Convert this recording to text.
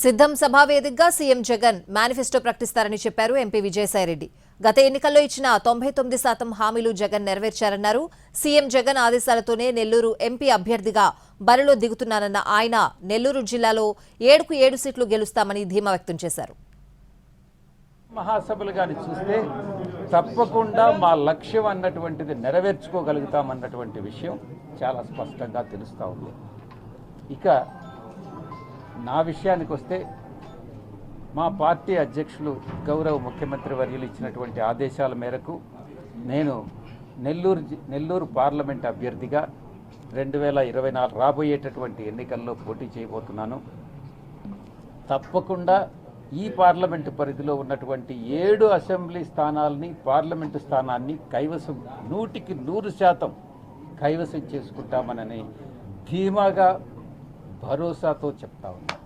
సిద్ధం సభా వేదికగా సీఎం జగన్ మేనిఫెస్టో ప్రకటిస్తారని చెప్పారు ఎంపీ విజయసాయిరెడ్డి. గత ఎన్నికల్లో ఇచ్చిన తొంభై తొమ్మిది శాతం హామీలు జగన్ నెరవేర్చారన్నారు. సీఎం జగన్ ఆదేశాలతోనే నెల్లూరు ఎంపీ అభ్యర్థిగా బరిలో దిగుతున్నానన్న ఆయన నెల్లూరు జిల్లాలో ఏడుకు ఏడు సీట్లు గెలుస్తామని ధీమా వ్యక్తం చేశారు. మహాసభలు కానీ చూస్తే తప్పకుండా మా లక్ష్యం అన్నటువంటిది నెరవేర్చుకోగలుగుతామన్నటువంటి విషయం చాలా స్పష్టంగా తెలుస్తూ ఉంది. ఇక నా విషయానికి వస్తే మా పార్టీ అధ్యక్షులు గౌరవ ముఖ్యమంత్రి వర్యులు ఇచ్చినటువంటి ఆదేశాల మేరకు నేను నెల్లూరు జి- నెల్లూరు పార్లమెంట్ అభ్యర్థిగా రెండు వేల ఇరవై నాలుగు రాబోయేటటువంటి ఎన్నికల్లో పోటీ చేయబోతున్నాను. తప్పకుండా ఈ పార్లమెంటు పరిధిలో ఉన్నటువంటి ఏడు అసెంబ్లీ స్థానాలని పార్లమెంటు స్థానాన్ని కైవసం నూటికి నూరు శాతం కైవసం చేసుకుంటామనని ధీమాగా भरोसा तो चपटा होना